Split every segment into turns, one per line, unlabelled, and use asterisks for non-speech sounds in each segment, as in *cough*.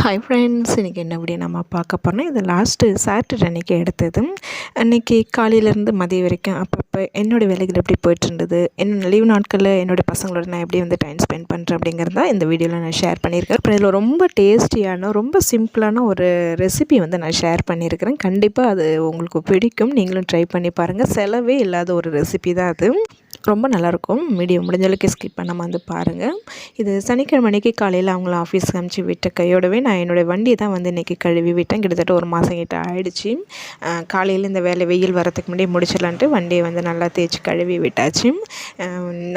Hi friends இன்றைக்கி என்ன video நம்ம பார்க்க போகிறோம் இது லாஸ்ட்டு சாட்டர்டே அன்றைக்கி எடுத்தது. அன்றைக்கி காலையிலேருந்து மதியம் வரைக்கும் அப்பப்போ என்னோடய வேலைகள் எப்படி போயிட்டுருந்தது என்ன லீவ் நாட்களில் என்னோடய பசங்களோட நான் எப்படி வந்து டைம் ஸ்பெண்ட் பண்ணுறேன் அப்படிங்கிறது இந்த வீடியோவில் நான் ஷேர் பண்ணியிருக்கேன். அப்புறம் இதில் ரொம்ப டேஸ்டியான ரொம்ப சிம்பிளான ஒரு ரெசிபி வந்து நான் ஷேர் பண்ணியிருக்கிறேன். கண்டிப்பாக அது உங்களுக்கு பிடிக்கும். நீங்களும் ட்ரை பண்ணி பாருங்கள் செலவே இல்லாத ஒரு ரெசிபி தான் அது. ரொம்ப நல்லாயிருக்கும். மீடியம் முடிஞ்சளவுக்கு ஸ்கிப் பண்ணாமல் வந்து பாருங்கள் இது சனிக்கிழமை அன்றைக்கி காலையில் அவங்கள ஆஃபீஸ்க்கு அனுப்பிச்சி விட்ட கையோடவே நான் என்னுடைய வண்டியை தான் வந்து இன்றைக்கி கழுவி விட்டேன். கிட்டத்தட்ட ஒரு மாதம் கிட்ட ஆயிடுச்சு. காலையில் இந்த வேலை வெயில் வரதுக்கு முன்னாடி முடிச்சிடலான்ட்டு வண்டியை வந்து நல்லா தேய்ச்சி கழுவி விட்டாச்சு.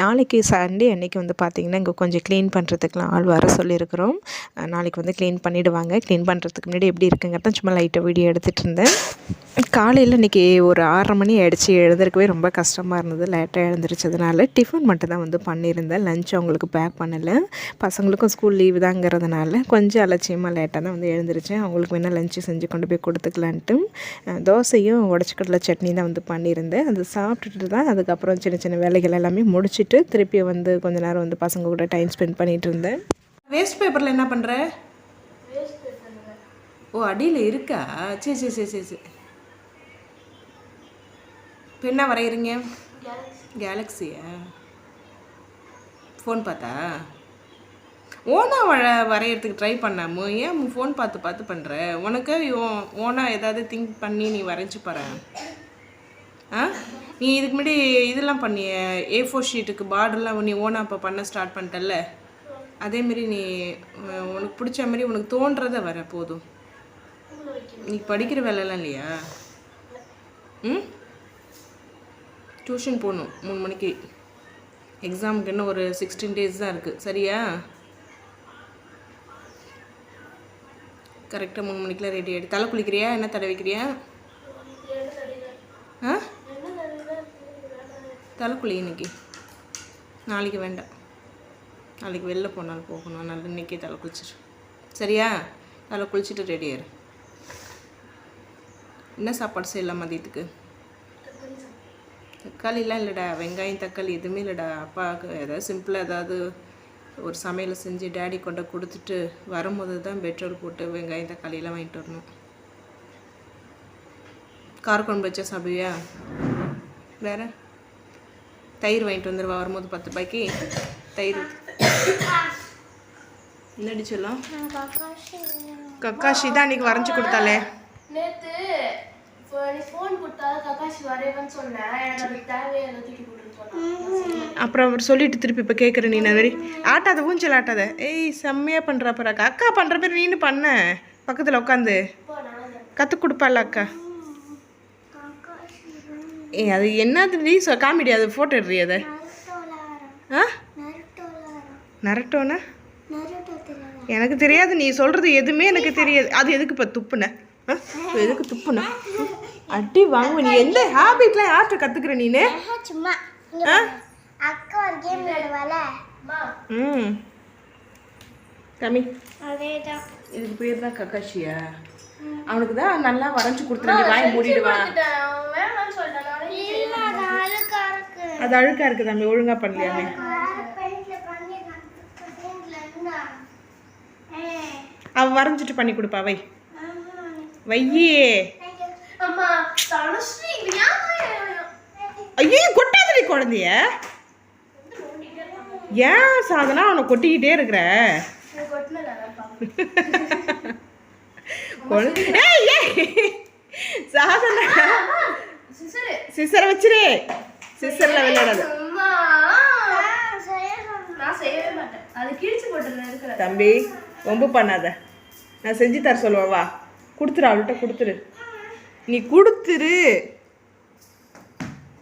நாளைக்கு சண்டே அன்றைக்கி வந்து பார்த்திங்கன்னா இங்கே கொஞ்சம் க்ளீன் பண்ணுறதுக்குலாம் ஆள் வர சொல்லியிருக்கிறோம். நாளைக்கு வந்து க்ளீன் பண்ணிவிடுவாங்க க்ளீன் பண்ணுறதுக்கு முன்னாடி எப்படி இருக்குங்கிறத சும்மா லைட்டாக வீடியோ எடுத்துகிட்டு இருந்தேன். காலையில் இன்றைக்கி ஒரு ஆறரை மணி ஆகிடுச்சி எழுந்திருக்கவே ரொம்ப கஷ்டமாக இருந்தது. லேட்டாக எழுந்திரிச்சதுனால டிஃபன் மட்டும் தான் வந்து பண்ணியிருந்தேன். லஞ்ச் அவங்களுக்கு பேக் பண்ணலை. பசங்களுக்கும் ஸ்கூல் லீவு தாங்கிறதுனால கொஞ்சம் அலட்சியமாக லேட்டாக தான் வந்து எழுந்திரிச்சேன். அவங்களுக்கு வேணால் லஞ்சு செஞ்சு கொண்டு போய் கொடுத்துக்கலான்ட்டு. தோசையும் உடச்சிக்கடலை சட்னி தான் வந்து பண்ணியிருந்தேன். அது சாப்பிட்டுட்டு தான் அதுக்கப்புறம் சின்ன சின்ன வேலைகள் எல்லாமே முடிச்சுட்டு திருப்பி வந்து கொஞ்ச நேரம் வந்து பசங்க கூட டைம் ஸ்பெண்ட் பண்ணிகிட்டு இருந்தேன். வேஸ்ட் பேப்பரில் என்ன பண்ணுற ஓ அடியில் இருக்கா? சரி சரி சரி சரி சரி. இப்போ என்ன வரைகிறீங்க கேலக்ஸியா? ஃபோன் பார்த்தா? ஓனா வர வரைகிறதுக்கு ட்ரை பண்ணாமோ ஏன் ஃபோன் பார்த்து பார்த்து பண்ணுற உனக்கு ஓ- ஓனா ஏதாவது திங்க் பண்ணி நீ வரைஞ்சி பாரு. ஆ? நீ இதுக்கு முன்னாடி இதெல்லாம் பண்ணிய ஏ ஃபோர் ஷீட்டுக்கு பார்டர்லாம் நீ ஓனா இப்போ பண்ண ஸ்டார்ட் பண்ணிட்டல்ல? அதேமாரி நீ உனக்கு பிடிச்ச மாதிரி உனக்கு தோன்றதை வர போதும். நீ படிக்கிற வேலைலாம் இல்லையா? ம்? டியூஷன் போகணும். மூணு மணிக்கு. எக்ஸாமுக்கு இன்னும் ஒரு சிக்ஸ்டீன் டேஸ் தான் இருக்குது சரியா? கரெக்டாக மூணு மணிக்கெலாம் ரெடி ஆகிடு தலை குளிக்கிறியா? என்ன தடவிக்கிறியா ஆ? தலை குளி இன்னைக்கு. நாளைக்கு வேண்டாம். நாளைக்கு வெளில போனாலும் போகணும். அதனால் இன்றைக்கே தலை குளிச்சிடு சரியா? தலை குளிச்சுட்டு ரெடி ஆயிரு. என்ன சாப்பாடு செய்யலாம் மதியத்துக்கு? தக்காளிலாம் இல்லைடா வெங்காயம் தக்காளி எதுவுமே இல்லைடா. அப்பாவுக்கு ஏதாவது சிம்பிளாக ஏதாவது ஒரு சமையலை செஞ்சு டேடி கொண்டு கொடுத்துட்டு வரும்போது தான் பெட்ரோல் போட்டு வெங்காயம் தக்காளியெல்லாம் வாங்கிட்டு வரணும். காரக்குழம்பு வச்சா சாப்பிடுவியா? வேற? தயிர் வாங்கிட்டு வந்துடுவா வரும்போது பத்து ரூபாய்க்கு தயிர். என்னடி சொல்லலாம் கக்காஷி. தான் அன்றைக்கி வரைஞ்சி கொடுத்தாலே
நேத்து ஃபோன் சொன்னேன். எனக்கு அது தூக்கி சொன்னேன்
அப்புறம் அவர் சொல்லிட்டு திருப்பி இப்போ கேட்குற நீ நான் ஆட்டாத ஊஞ்சல் ஆட்டாத. ஏய் செம்மையாக பண்ணுறா பாரு அக்கா. அக்கா பண்ணுற பேர் நீனு பண்ண. பக்கத்தில் உட்காந்து கற்றுக் கொடுப்பாள் அக்கா. ஏய் அது என்னது நீ சொ காமெடி அது ஃபோட்டோ எடுறி அதை? ஆ? நரட்டோனா? எனக்கு தெரியாது நீ சொல்கிறது எதுவுமே எனக்கு தெரியாது. அது எதுக்கு இப்போ துப்புன எதுக்கு துப்புன? அடி வாங்குவ நீ. எந்த ஹேபிட்லாம் யார்கிட்ட கற்றுக்குற நீனு?
சும்மா.
ஆ?
அக்கா ஒரு கேம் விளையாடுவால
ம். கம்மி
அதேதான்.
இதுக்கு பேர் தான் கக்காஷியா அவனுக்கு தான் நல்லா வரைஞ்சு கொடுத்துருங்க வாய் மூடிடுவான்
அது அழுக்கா இருக்கு.
தம்பி. ஒழுங்கா பண்ணலையாமே. அவ வரைஞ்சிட்டு பண்ணி கொடுப்பா. வை. வையே. ஐயோ கொட்டாதடி குழந்தைய. ஏன் சாதனா அவனை கொட்டிக்கிட்டே இருக்கிற? *laughs* சாதனா.
சிசரு.
சிசரை வச்சிரு. சிசரில் விளையாடாது தம்பி ரொம்ப பண்ணாத. நான் செஞ்சு தர சொல்லுவா வா. கொடுத்துரு அவள்கிட்ட கொடுத்துரு. நீ கொடுத்துரு.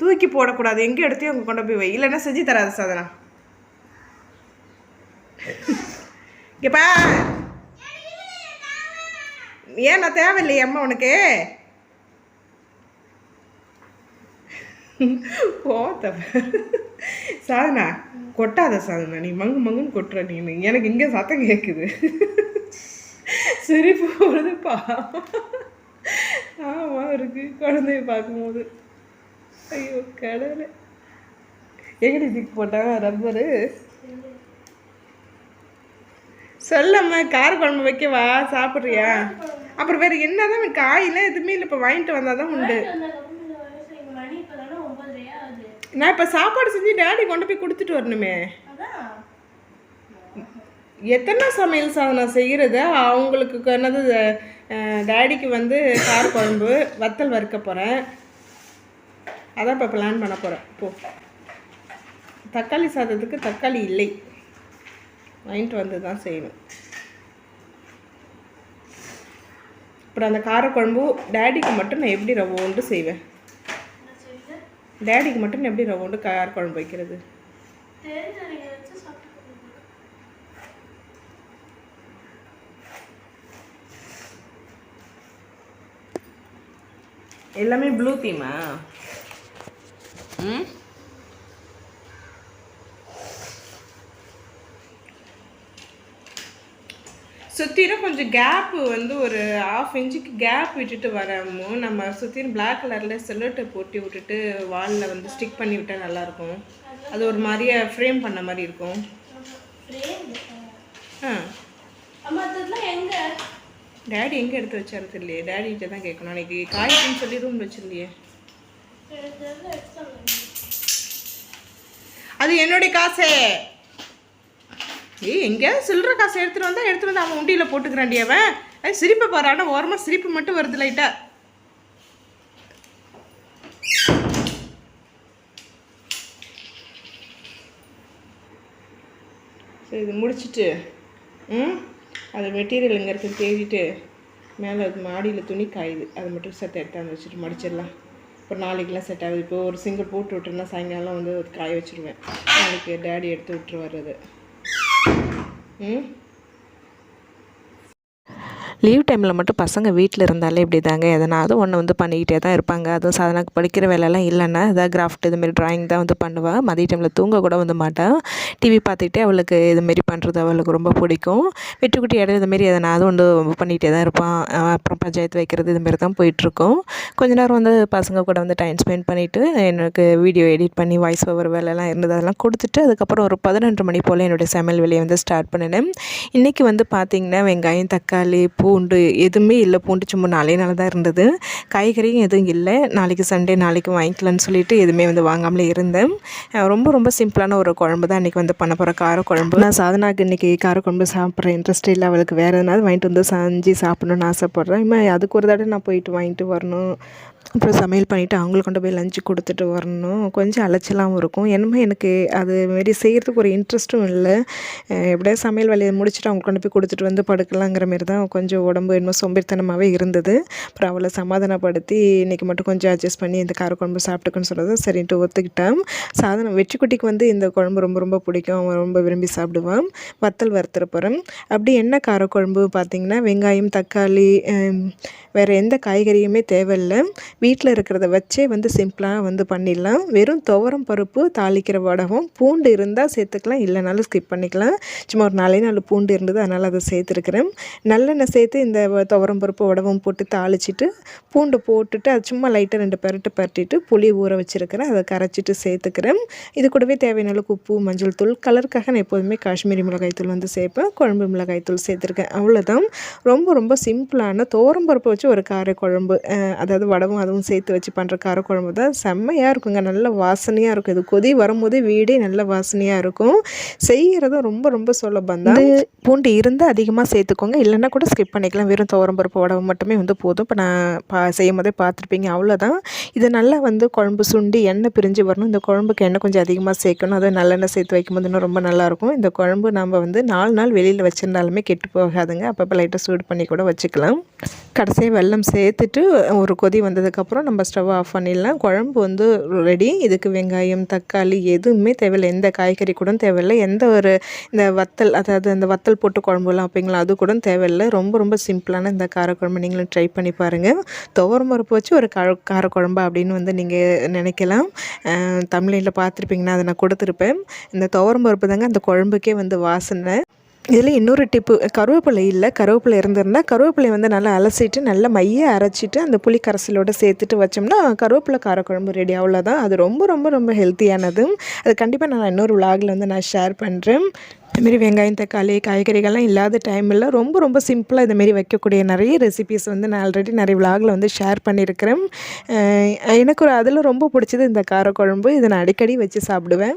தூக்கி போடக்கூடாது. எங்கே எடுத்தையும் அங்கே கொண்டு போய் வை. இல்லைன்னா செஞ்சு தராது சாதனா. கேப்பா ஏன் நான் தேவையில்லையே அம்மா உனக்கு? போத்த. சாதனா கொட்டாத சாதனா. நீ மங்கு மங்குன்னு கொட்டுற நீ. எனக்கு இங்கே சத்தம் கேட்குது சிரிப்பு வருதுப்பா. ஆமாம் இருக்கு. குழந்தைய பார்க்கும்போது. ஐயோ கடவுளே எங்கடி தூக்கி போட்டாங்க ரப்பரு?
சொல்லம்மா கார குழம்பு வைக்கவா? சாப்பிட்றியா? அப்புறம் வேற என்னதான் காயெல்லாம் எதுவுமே இல்லை. இப்போ வாங்கிட்டு வந்தால் தான் உண்டு. நான் இப்போ சாப்பாடு செஞ்சு டேடி கொண்டு போய் கொடுத்துட்டு வரணுமே. எத்தனை சமையல் சாதனம் செய்கிறது அவங்களுக்கு என்னது டேடிக்கு வந்து கார குழம்பு வத்தல் வறுக்க போகிறேன் அதான் இப்போ பிளான் பண்ண போகிறேன் போ. தக்காளி சாதத்துக்கு தக்காளி இல்லை. வாங்கிட்டு வந்து தான் செய்யணும். அப்புறம் அந்த காரக்குழம்பு டேடிக்கு மட்டும் நான் எப்படி ரவோண்டு செய்வேன்? டேடிக்கு மட்டும் நான் எப்படி ரவோண்டு காரக்குழம்பு வைக்கிறது
தெரிஞ்ச நீங்க வச்சு சாப்பிட்டு
எல்லாமே ப்ளூ தீமா ம்? சுற்றிலும் கொஞ்சம் கேப்பு வந்து ஒரு ஆஃப் இன்ச்சுக்கு கேப் விட்டுட்டு வரமோ நம்ம சுற்றிலும் பிளாக் கலரில் செல்லோட்டை போட்டி விட்டுட்டு வாலில் வந்து ஸ்டிக் பண்ணி விட்டால் நல்லாயிருக்கும் அது ஒரு மாதிரியே ஃப்ரேம் பண்ண மாதிரி இருக்கும். ஆ. டேடி எங்கே எடுத்து வச்சாரு தெரியலையே. டேடிகிட்ட தான் கேட்கணும். அன்றைக்கி காய்க்குன்னு சொல்லி ரூம் வச்சிருந்தியே. அது என்னுடைய காசே. ஏய் எங்கேயாவது சில்லற காசு எடுத்துட்டு வந்தா எடுத்துட்டு வந்து அவன் உண்டியில் போட்டுக்கிறான்டி அவன். அது சிரிப்பை பாரு ஆனால் ஓரமாக சிரிப்பு மட்டும் வருது லைட்டா சரி இது முடிச்சிட்டு ம்? அது மெட்டீரியல் எங்கே இருக்குன்னு தேடிட்டு மேலே அது மாடியில் துணி காயுது. அதை மட்டும் செத்த எடுத்தாந்து வச்சுட்டு மடிச்சிடலாம். இப்போ நாளைக்கெலாம் செட் ஆகுது. இப்போ ஒரு சிங்கிள் போட்டு விட்டுருன்னா சாயங்காலம் வந்து காய வச்சிருவேன். நாளைக்கு டேடி எடுத்து விட்டுரு அது. ம்?
லீவ் டைமில் மட்டும் பசங்க வீட்டில் இருந்தாலே இப்படி தாங்க எதனாவது ஒன்று வந்து பண்ணிக்கிட்டே தான் இருப்பாங்க. அதுவும் சாதனாக்கு படிக்கிற வேலையெல்லாம் இல்லைன்னா ஏதாவது கிராஃப்ட் இதுமாரி ட்ராயிங் தான் வந்து பண்ணுவாள் மதிய டைமில் தூங்க கூட வந்து மாட்டாள் டிவி பார்த்துக்கிட்டே அவளுக்கு இதுமாரி பண்ணுறது அவளுக்கு ரொம்ப பிடிக்கும். வெட்டுக்குட்டி இடையில இதுமாரி எதனாவது ஒன்று பண்ணிகிட்டே தான் இருப்பான் அப்புறம் பஞ்சாயத்து வைக்கிறது இதுமாரி தான் போயிட்டுருக்கோம். கொஞ்ச நேரம் வந்து பசங்க கூட வந்து டைம் ஸ்பெண்ட் பண்ணிவிட்டு எனக்கு வீடியோ எடிட் பண்ணி வாய்ஸ் ஓவர் வேலையெல்லாம் இருந்தது அதெல்லாம் கொடுத்துட்டு அதுக்கப்புறம் ஒரு பதினொன்று மணி போல் என்னுடைய சமையல் வேலையை வந்து ஸ்டார்ட் பண்ணினேன். இன்றைக்கி வந்து பார்த்திங்கன்னா வெங்காயம் தக்காளி பூ பூண்டு எதுவுமே இல்லை பூண்டு சும்மா நாளே நாள் தான் இருந்தது. காய்கறியும் எதுவும் இல்லை. நாளைக்கு சண்டே நாளைக்கு வாங்கிக்கலாம்னு சொல்லிட்டு எதுவுமே வந்து வாங்காமலே இருந்தேன். ரொம்ப ரொம்ப சிம்பிளான ஒரு குழம்பு தான் இன்றைக்கி வந்து பண்ண போகிற காரக்குழம்பு நான் சாதனாக்கு இன்றைக்கி காரக்குழம்பு சாப்பிட்ற இன்ட்ரெஸ்ட் இல்லை. அவளுக்கு வேறு எதனாவது வாங்கிட்டு வந்து செஞ்சு சாப்பிட்ணுன்னு ஆசைப்பட்றேன். இனிமேல் அதுக்கு ஒரு தடவை நான் போயிட்டு வாங்கிட்டு வரணும். அப்புறம் சமையல் பண்ணிவிட்டு அவங்களுக்கு கொண்டு போய் லஞ்சு கொடுத்துட்டு வரணும். கொஞ்சம் அலைச்சலாகவும் இருக்கும். என்னமோ எனக்கு அது மாரி செய்கிறதுக்கு ஒரு இன்ட்ரெஸ்ட்டும் இல்லை. எப்படியா சமையல் வேலையை முடிச்சுட்டு அவங்க கொண்டு போய் கொடுத்துட்டு வந்து படுக்கலாங்கிற மாரி தான் கொஞ்சம் உடம்பு என்னமோ சோம்பேறித்தனமாகவே இருந்தது. அப்புறம் அவளை சமாதானப்படுத்தி இன்றைக்கி மட்டும் கொஞ்சம் அட்ஜஸ்ட் பண்ணி இந்த காரக்குழம்பு சாப்பிட்டுக்குன்னு சொன்னதும் சரின்ட்டு ஒத்துக்கிட்டான். சாதனம் வெற்றிக்குட்டிக்கு வந்து இந்த குழம்பு ரொம்ப ரொம்ப பிடிக்கும். அவன் ரொம்ப விரும்பி சாப்பிடுவான். வத்தல் வறுத்துற போகிறேன் அப்படி என்ன காரக்குழம்பு பார்த்திங்கன்னா வெங்காயம் தக்காளி வேறு எந்த காய்கறியுமே தேவையில்லை. வீட்டில் இருக்கிறத வச்சே வந்து சிம்பிளாக வந்து பண்ணிடலாம். வெறும் துவரம் பருப்பு தாளிக்கிற வடகம் பூண்டு இருந்தால் சேர்த்துக்கலாம் இல்லைனாலும் ஸ்கிப் பண்ணிக்கலாம். சும்மா ஒரு நாலே நாலு பூண்டு இருந்தது அதனால் அதை சேர்த்துருக்குறேன். நல்லெண்ணெய் சேர்த்து இந்த துவரம் பருப்பு வடகம் போட்டு தாளிச்சிட்டு பூண்டு போட்டுட்டு அது சும்மா லைட்டாக ரெண்டு பரட்டு பரட்டிட்டு புளி ஊற வச்சுருக்கிறேன். அதை கரைச்சிட்டு சேர்த்துக்கிறேன். இது கூடவே தேவையான அளவுக்கு உப்பு மஞ்சள் தூள் கலருக்காக நான் எப்போதுமே காஷ்மீரி மிளகாய் தூள் வந்து சேர்ப்பேன். குழம்பு மிளகாய் தூள் சேர்த்துருக்கேன். அவ்வளோதான் ரொம்ப ரொம்ப சிம்பிளான துவரம் பருப்பு வச்சு ஒரு கார குழம்பு அதாவது வடவும் அதுவும் சேர்த்து வச்சு பண்ணுற கார குழம்பு தான் செம்மையாக இருக்குங்க. நல்ல வாசனையாக இருக்கும். இது கொதி வரும்போதே வீடே நல்ல வாசனையாக இருக்கும். செய்கிறதும் ரொம்ப ரொம்ப சுலபம் தான். பூண்டு இருந்தால் அதிகமாக சேர்த்துக்கோங்க. இல்லைன்னா கூட ஸ்கிப் பண்ணிக்கலாம். வெறும் துவரம் பருப்பு வடவும் மட்டுமே வந்து போதும். இப்போ நான் பா செய்யும் போதே பார்த்துருப்பீங்க. அவ்வளோதான் இது நல்லா வந்து குழம்பு சுண்டி எண்ணெய் பிரிஞ்சு வரணும். இந்த குழம்புக்கு எண்ணெய் கொஞ்சம் அதிகமாக சேர்க்கணும். அதை நல்லெண்ணெய் சேர்த்து வைக்கும்போது இன்னும் ரொம்ப நல்லாயிருக்கும் இந்த குழம்பு நம்ம வந்து நாலு நாள் வெளியில் வச்சுருந்தாலுமே கெட்டு போகாதுங்க. அப்பப்போ லைட்டாக சூடு பண்ணி கூட வச்சுக்கலாம். கடைசியாக வெல்லம் சேர்த்துட்டு ஒரு கொதி வந்ததுக்கப்புறம் நம்ம ஸ்டவ் ஆஃப் பண்ணிடலாம். குழம்பு வந்து ரெடி இதுக்கு வெங்காயம் தக்காளி எதுவுமே தேவையில்லை. எந்த காய்கறி கூட தேவையில்லை. எந்த ஒரு இந்த வத்தல் அதாவது அந்த வத்தல் போட்டு குழம்புலாம் அப்படிங்களா அது கூட தேவையில்லை. ரொம்ப ரொம்ப சிம்பிளான இந்த காரக்குழம்பு. நீங்களும் ட்ரை பண்ணி பாருங்கள் துவரம் பருப்பு வச்சு ஒரு கார காரக்குழம்பு அப்படின்னு வந்து நீங்கள் நினைக்கலாம். தமிழில் பார்த்துருப்பீங்கன்னா அதை நான் கொடுத்துருப்பேன். இந்த துவரம் பருப்பு தாங்க அந்த குழம்புக்கே வந்து வாசனை. இதில் இன்னொரு டிப்பு கருவேப்பிலை இல்லை கருவேப்பிலை இருந்திருந்தால் கருவேப்பிலை வந்து நல்லா அலசிட்டு நல்லா மைய அரைச்சிட்டு அந்த புளி கரைசலோடு சேர்த்துட்டு வச்சோம்னா கருவேப்பிலை காரக்குழம்பு ரெடி அவ்வளோதான் அது ரொம்ப ரொம்ப ரொம்ப ஹெல்த்தியானது அது கண்டிப்பாக நான் இன்னொரு விலாகில் வந்து நான் ஷேர் பண்ணுறேன் இதுமாரி வெங்காயம் தக்காளி காய்கறிகள்லாம் இல்லாத டைமில் ரொம்ப ரொம்ப சிம்பிளாக இதுமாரி வைக்கக்கூடிய நிறைய ரெசிபீஸ் வந்து நான் ஆல்ரெடி நிறைய விலாகில் வந்து ஷேர் பண்ணியிருக்கிறேன். எனக்கு ஒரு அதில் ரொம்ப பிடிச்சது இந்த காரக்குழம்பு. இதை நான் அடிக்கடி வச்சு சாப்பிடுவேன்.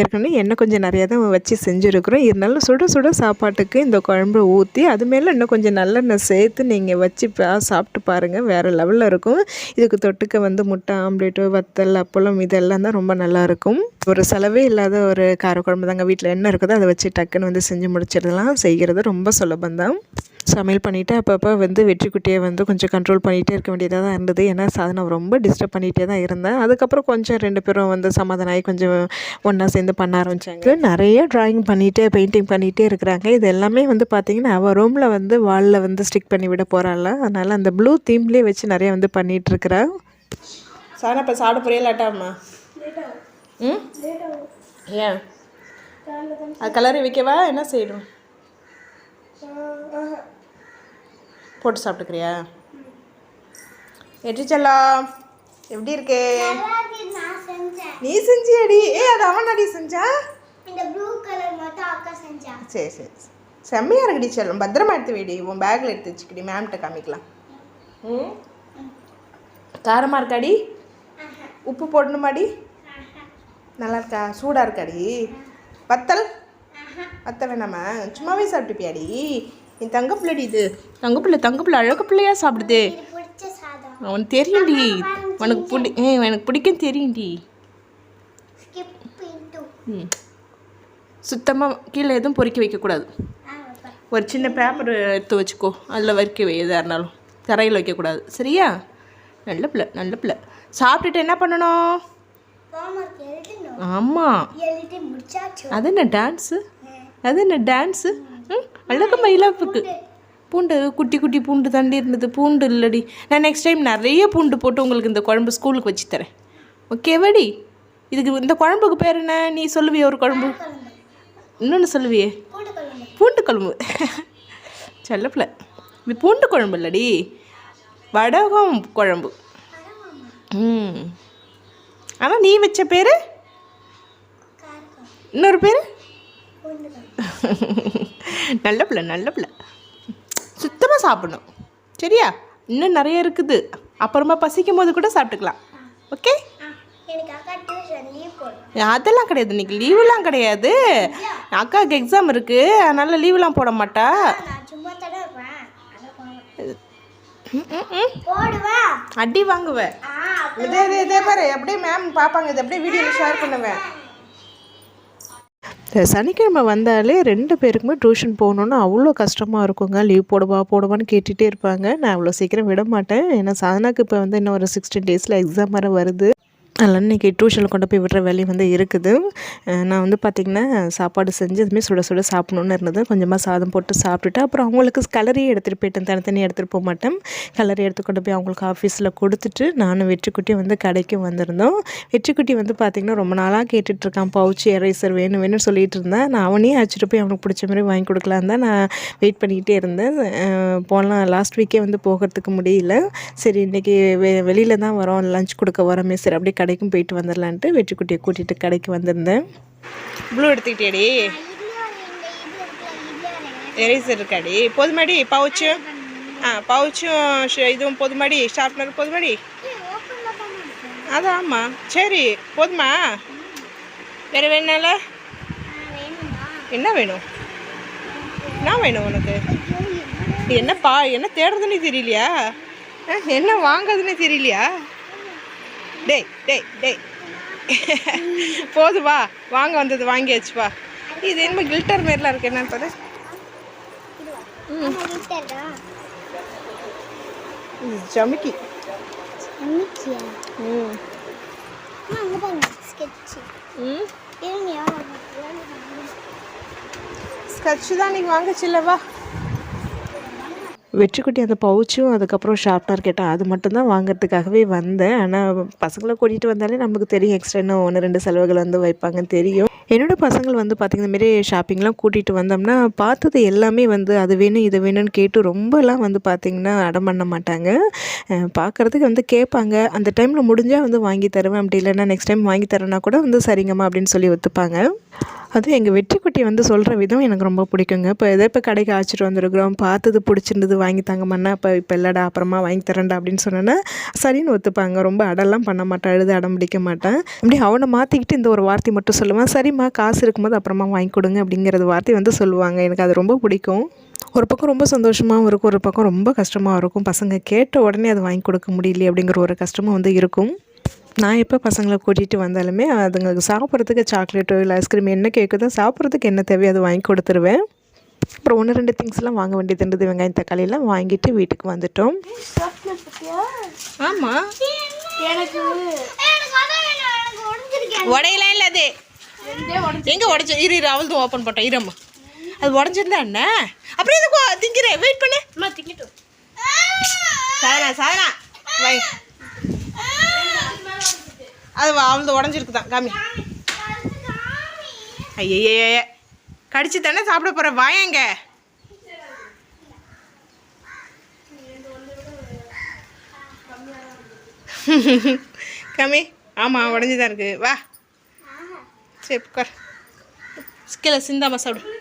ஏற்கனவே எண்ணெய் கொஞ்சம் நிறையா தான் வச்சு செஞ்சுருக்குறோம். இருந்தாலும் சுட சுட சாப்பாட்டுக்கு இந்த குழம்பு ஊற்றி அது மேலே இன்னும் கொஞ்சம் நல்லெண்ணெய் சேர்த்து நீங்கள் வச்சு சாப்பிட்டு பாருங்கள் வேறு லெவலில் இருக்கும். இதுக்கு தொட்டுக்க வந்து முட்டை ஆம்லேட்டு வத்தல் அப்பளம் இதெல்லாம் தான் ரொம்ப நல்லாயிருக்கும் ஒரு செலவே இல்லாத ஒரு காரக்குழம்பு தாங்க. வீட்டில் என்ன இருக்குதோ அதை வச்சு டக்குன்னு வந்து செஞ்சு முடிச்சிடலாம். செய்கிறது ரொம்ப சுலபந்தான் சமையல் பண்ணிவிட்டு அப்பப்போ வந்து வெற்றிக்குட்டியை வந்து கொஞ்சம் கண்ட்ரோல் பண்ணிகிட்டே இருக்க வேண்டியதாக தான் இருந்தது. ஏன்னா சாதனை ரொம்ப டிஸ்டர்ப் பண்ணிகிட்டே தான் இருந்தேன். அதுக்கப்புறம் கொஞ்சம் ரெண்டு பேரும் வந்து சமாதானம் ஆகி கொஞ்சம் ஒன்றா சேர்ந்து பண்ண ஆரம்பித்தாங்க நிறைய ட்ராயிங் பண்ணிகிட்டே பெயிண்டிங் பண்ணிகிட்டே இருக்கிறாங்க. இது எல்லாமே வந்து பார்த்திங்கன்னா அவள் ரூமில் வந்து வாலில் வந்து ஸ்டிக் பண்ணி விட போகிறாள் அதனால் அந்த ப்ளூ தீம்லேயே வச்சு நிறைய வந்து பண்ணிகிட்ருக்கிறா சாதனை இப்போ சாப்பிட புரியலாட்டாம்மா ம்? ஏன்? அது கலரி வைக்கவா? என்ன செய்யணும்? போட்டு சாப்பிட்டுக்கிறியா? எட்டி செல்லம் எப்படி இருக்கு? நீ செஞ்சியாடி. ஏ அது அவன் அடி செஞ்சா?
இந்த ப்ளூ கலர் மட்டும் அக்கா செஞ்சா
சரி சரி. செம்மையாக இருக்குடி செல்லம். பத்திரமா எடுத்து வைடி. உன் பேக்கில் எடுத்து வச்சுக்கிடி. மேம்கிட்ட காமிக்கலாம். ம்? காரமாக இருக்காடி? உப்பு போடணுமாடி? நல்லா இருக்கா? சூடாக இருக்காடி? வத்தல்? வத்த வேணாமா சும்மாவே சாப்பிட்டுப்பியாடி? நீ தங்க பிள்ளைடி இது. தங்க பிள்ளை தங்க பிள்ளை அழகு பிள்ளையா சாப்பிடுது. அவனுக்கு தெரியும்டி. உனக்கு பிடி ஏ எனக்கு பிடிக்கும் தெரியும்டி. ம். சுத்தமாக கீழே எதுவும் பொறுக்கி வைக்கக்கூடாது. ஒரு சின்ன பேப்பர் எடுத்து வச்சுக்கோ. அதில் வைக்க வை எதாக இருந்தாலும். தரையில் வைக்கக்கூடாது. சரியா? நல்ல பிள்ளை நல்ல பிள்ளை. சாப்பிட்டுட்டு என்ன பண்ணணும்? ஆமாம் அது என்ன டான்ஸு அது என்ன டான்ஸு ம்? அழகு மயிலாப்புக்கு பூண்டு குட்டி குட்டி பூண்டு தாண்டி இருந்தது. பூண்டு இல்லடி. நான் நெக்ஸ்ட் டைம் நிறைய பூண்டு போட்டு உங்களுக்கு இந்த குழம்பு ஸ்கூலுக்கு வச்சு தரேன். ஓகேவாடி இதுக்கு இந்த குழம்புக்கு பேர் என்ன? நீ சொல்லுவியே ஒரு குழம்பு. இன்னொன்று சொல்லுவியே.
பூண்டு குழம்பு.
செல்லப்பில்ல இது பூண்டு குழம்பு இல்லடி. வடகம் குழம்பு. ம். ஆனால் நீ வச்ச பேர் இன்னொரு பேர்? நல்ல பிள்ளை நல்ல பிள்ளை. சுத்தமாக சாப்பிடணும். சரியா? இன்னும் நிறைய இருக்குது. அப்புறமா பசிக்கும் போது கூட சாப்பிட்டுக்கலாம். ஓகே? அதெல்லாம் கிடையாது. இன்னைக்கு லீவுலாம் கிடையாது. அக்காவுக்கு எக்ஸாம் இருக்குது அதனால் லீவுலாம் போட மாட்டா. அடி வாங்குவேன் இதே இதே இதே பாரு. அப்படியே மேம் பார்ப்பாங்க. இது அப்படியே வீடியோவில் ஷேர் பண்ணுவேன் இந்த சனிக்கிழமை வந்தாலே ரெண்டு பேருக்குமே டியூஷன் போகணுன்னு அவ்வளோ கஷ்டமாக இருக்குங்க. லீவ் போடுவா போடுவான்னு கேட்டுகிட்டே இருப்பாங்க. நான் அவ்வளோ சீக்கிரம் விட மாட்டேன். ஏன்னா சாதனாக்கு இப்போ வந்து இன்னும் ஒரு சிக்ஸ்டீன் டேஸில் எக்ஸாம் வர வருது. அதனால் இன்றைக்கி டியூஷனில் கொண்டு போய் விடுற வேலையும் வந்து இருக்குது. நான் வந்து பார்த்திங்கன்னா சாப்பாடு செஞ்சு எதுவுமே சுட சுட சாப்பிடணுன்னு இருந்தது. கொஞ்சமாக சாதம் போட்டு சாப்பிட்டுட்டு அப்புறம் அவங்களுக்கு கலரையே எடுத்துகிட்டு போயிட்டேன் தனித்தனியாக எடுத்துகிட்டு போக மாட்டேன். கலரி எடுத்து கொண்டு போய் அவங்களுக்கு ஆஃபீஸில் கொடுத்துட்டு நானும் வெற்றிக்குட்டி வந்து கடைக்கு வந்திருந்தோம். வெற்றிக்குட்டி வந்து பார்த்திங்கன்னா ரொம்ப நாளாக கேட்டுட்ருக்கான். பவுச்சு எரேசர் வேணும் வேணும்னு சொல்லிட்டு இருந்தேன். நான் அவனையே அழைச்சிட்டு போய் அவனுக்கு பிடிச்ச மாதிரி வாங்கி கொடுக்கலான்னு தான் நான் வெயிட் பண்ணிக்கிட்டே இருந்தேன். போகலாம் லாஸ்ட் வீக்கே வந்து போகிறதுக்கு முடியல. சரி இன்றைக்கி வெ வெளியில் தான் வரோம். லஞ்ச் கொடுக்க வரோமே. சரி அப்படியே கடைக்கும் போயிட்டு வந்துடலான்ட்டு வெற்றிக்குட்டியை கூட்டிகிட்டு கடைக்கு வந்திருந்தேன். ப்ளூ எடுத்துக்கிட்டேடி எரேசர் இருக்காடி போதுமாடி பவுச்சும் ஆ பவுச்சும் இதுவும் போதுமாடி ஷார்ப்னர் போதுமாடி? அதான் ஆமாம் சரி போதுமா? வேறு வேணால என்ன வேணும்? என்ன வேணும் உனக்கு? என்னப்பா என்ன தேடுறதுன்னு தெரியலையா? ஆ, என்ன வாங்குறதுன்னு தெரியலையா? டேய் டேய் டேய். போதும் வா. வாங்க வந்தது வாங்கியாச்சு வா. இது என்ன கில்டர் மாரிலாம் இருக்கு. என்னன்னு பாரு. இது ஜமிக்கி. ம்.
ஸ்கெட்சு
தான் நீங்கள் வாங்கச்சில்ல வா. வெற்றிக்குட்டி அந்த பவுச்சும் அதுக்கப்புறம் ஷார்ப்னர் கேட்டால் அது மட்டும்தான் வாங்குறதுக்காகவே வந்தேன். ஆனால் பசங்களை கூட்டிகிட்டு வந்தாலே நமக்கு தெரியும் எக்ஸ்ட்ரா இன்னும் ஒன்று ரெண்டு செலவுகள் வந்து வைப்பாங்கன்னு தெரியும். என்னோடய பசங்கள் வந்து பார்த்திங்கன்னா மாரி ஷாப்பிங்லாம் கூட்டிகிட்டு வந்தோம்னா பார்த்தது எல்லாமே வந்து அது வேணும் இது வேணும்னு கேட்டு ரொம்பலாம் வந்து பார்த்திங்கன்னா அடம் பண்ண மாட்டாங்க. பார்க்குறதுக்கு பார்க்கறதுக்கு வந்து கேட்பாங்க. அந்த டைமில் முடிஞ்சால் வந்து வாங்கி தருவேன் அப்படி இல்லைன்னா நெக்ஸ்ட் டைம் வாங்கி தரேன்னா கூட வந்து சரிங்கம்மா அப்படின்னு சொல்லி ஒத்துப்பாங்க. அதுவும் எங்கள் வெற்றி குட்டியை வந்து சொல்கிற விதம் எனக்கு ரொம்ப பிடிக்குங்க. இப்போ எதோ இப்போ கடைக்கு அழைச்சிட்டு வந்திருக்கிறோம். பார்த்தது பிடிச்சிருந்தது வாங்கி தாங்கம்மாண்ணா இப்போ இப்போ இல்லைடா அப்புறமா வாங்கி தரேன்டா அப்படின்னு சொன்னேன்னா சரின்னு ஒத்துப்பாங்க. ரொம்ப அடெல்லாம் பண்ண மாட்டேன் அழுது அடம் பிடிக்க மாட்டேன். அப்படி அவனை மாற்றிக்கிட்டு இந்த ஒரு வார்த்தை மட்டும் சொல்லுவேன். சரிம்மா காசு இருக்கும்போது அப்புறமா வாங்கி கொடுங்க அப்படிங்கிறது வார்த்தை வந்து சொல்லுவாங்க. எனக்கு அது ரொம்ப பிடிக்கும். ஒரு பக்கம் ரொம்ப சந்தோஷமாகவும் இருக்கும். ஒரு பக்கம் ரொம்ப கஷ்டமாக இருக்கும். பசங்க கேட்ட உடனே அது வாங்கி கொடுக்க முடியலையே அப்படிங்கிற ஒரு கஷ்டமும் வந்து இருக்கும். நான் எப்போ பசங்களை கூட்டிகிட்டு வந்தாலுமே அதுங்களுக்கு சாப்பிட்றதுக்கு சாக்லேட்டோ இல்லை ஐஸ்கிரீம் என்ன கேட்குதோ சாப்பிட்றதுக்கு என்ன தேவையோ அதை வாங்கி கொடுத்துருவேன். அப்புறம் ஒன்று ரெண்டு திங்ஸ்லாம் வாங்க வேண்டியது இருந்தது வெங்காயம் தக்காளியெல்லாம் வாங்கிட்டு வீட்டுக்கு வந்துட்டோம். ஆமாம்
எனக்கு
உடையலாம் இல்லை அது.
உடஞ்சு
எங்கே உடச்சி? இரு இரு அவள் ஓப்பன் போட்டோம் இரும்மா. அது உடஞ்சிருந்தா என்ன? அப்புறம் எதுக்கு திங்கிறேன். வெயிட் பண்ணு.
திங்கிட்டோம்
சாதனா சாதனா வை. அது அவளது உடஞ்சிருக்கு தான் காமி. ஐயையே கடிச்சு தானே சாப்பிட போகிற வாயங்க கம்மி ஆமாம் உடஞ்சி தான் இருக்குது வா. சரி உட்கார். கீழே சிந்தாமா சாப்பிடு.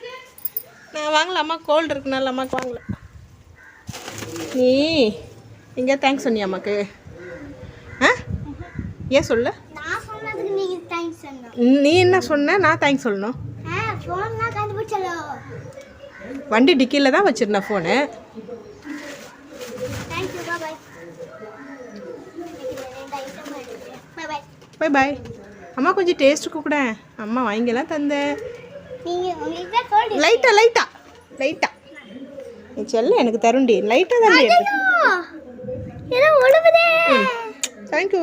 நான் வாங்கல அம்மா கோல்டு இருக்குனால அம்மாவுக்கு வாங்கல. நீ எங்கே தேங்க்ஸ் சொன்னியா அம்மாக்கு? ஏன் சொல்ல? நீ என்ன சொன்ன? நான் தேங்க்ஸ் சொல்லணும். வண்டி டிக்கியில் தான் வச்சுருந்தேன் ஃபோனு பை பாய் அம்மா கொஞ்சம் டேஸ்ட்டுக்கு கூட அம்மா வாங்கிலாம் தந்தேன் லைட்டாக லைட்டாக லைட்டாக நீ செல்ல எனக்கு தருண்டி. லைட்டாக தான் தேங்க்யூ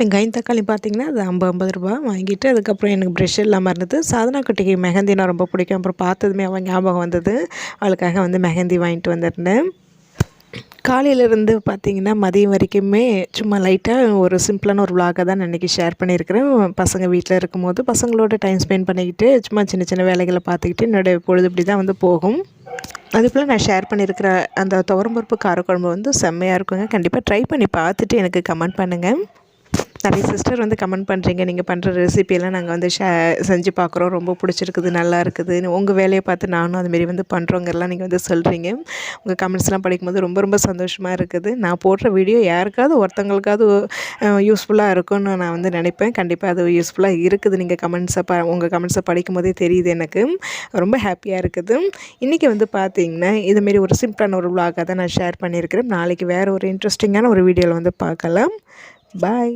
வெங்காயம் தக்காளி பார்த்தீங்கன்னா அது ஐம்பது ஐம்பது ரூபா வாங்கிட்டு அதுக்கப்புறம் எனக்கு ப்ரெஷ் இல்லாமல் இருந்தது சாதனா குட்டிக்கு மெஹந்தினா ரொம்ப பிடிக்கும். அப்புறம் பார்த்ததுமே அவன் ஞாபகம் வந்தது. அவளுக்காக வந்து மெஹந்தி வாங்கிட்டு வந்திருந்தேன். காலையிலேருந்து பார்த்தீங்கன்னா மதியம் வரைக்குமே சும்மா லைட்டாக ஒரு சிம்பிளான ஒரு vlog-அ தான் நான் இன்றைக்கி ஷேர் பண்ணியிருக்கிறேன். பசங்க வீட்டில் இருக்கும்போது பசங்களோட டைம் ஸ்பெண்ட் பண்ணிக்கிட்டு சும்மா சின்ன சின்ன வேலைகளை பார்த்துக்கிட்டு என்னோடய பொழுது இப்படி தான் வந்து போகும். அதுபோல் நான் ஷேர் பண்ணியிருக்கிற அந்த துவரம்பருப்பு காரக்குழம்பு வந்து செம்மையாக இருக்குங்க. கண்டிப்பாக ட்ரை பண்ணி பார்த்துட்டு எனக்கு கமெண்ட் பண்ணுங்கள் நிறைய சிஸ்டர் வந்து கமெண்ட் பண்ணுறீங்க நீங்கள் பண்ணுற ரெசிபியெல்லாம் நாங்கள் வந்து ஷே செஞ்சு பார்க்குறோம். ரொம்ப பிடிச்சிருக்குது நல்லா இருக்குது. உங்கள் வேலையை பார்த்து நானும் அதுமாரி வந்து பண்ணுறோங்கிறலாம் நீங்கள் வந்து சொல்கிறீங்க உங்கள் கமெண்ட்ஸ்லாம் படிக்கும்போது ரொம்ப ரொம்ப சந்தோஷமாக இருக்குது. நான் போடுற வீடியோ யாருக்காவது ஒருத்தவங்களுக்காவது யூஸ்ஃபுல்லாக இருக்கும்னு நான் வந்து நினைப்பேன். கண்டிப்பாக அது யூஸ்ஃபுல்லாக இருக்குது. நீங்கள் கமெண்ட்ஸை ப உங்கள் கமெண்ட்ஸை படிக்கும் போதே தெரியுது எனக்கு. ரொம்ப ஹாப்பியாக இருக்குது. இன்றைக்கி வந்து பார்த்தீங்கன்னா இதுமாரி ஒரு சிம்பிளான ஒரு விளாகாக தான் நான் ஷேர் பண்ணியிருக்கிறேன். நாளைக்கு வேறு ஒரு இன்ட்ரெஸ்டிங்கான ஒரு வீடியோவில் வந்து பார்க்கலாம். பாய்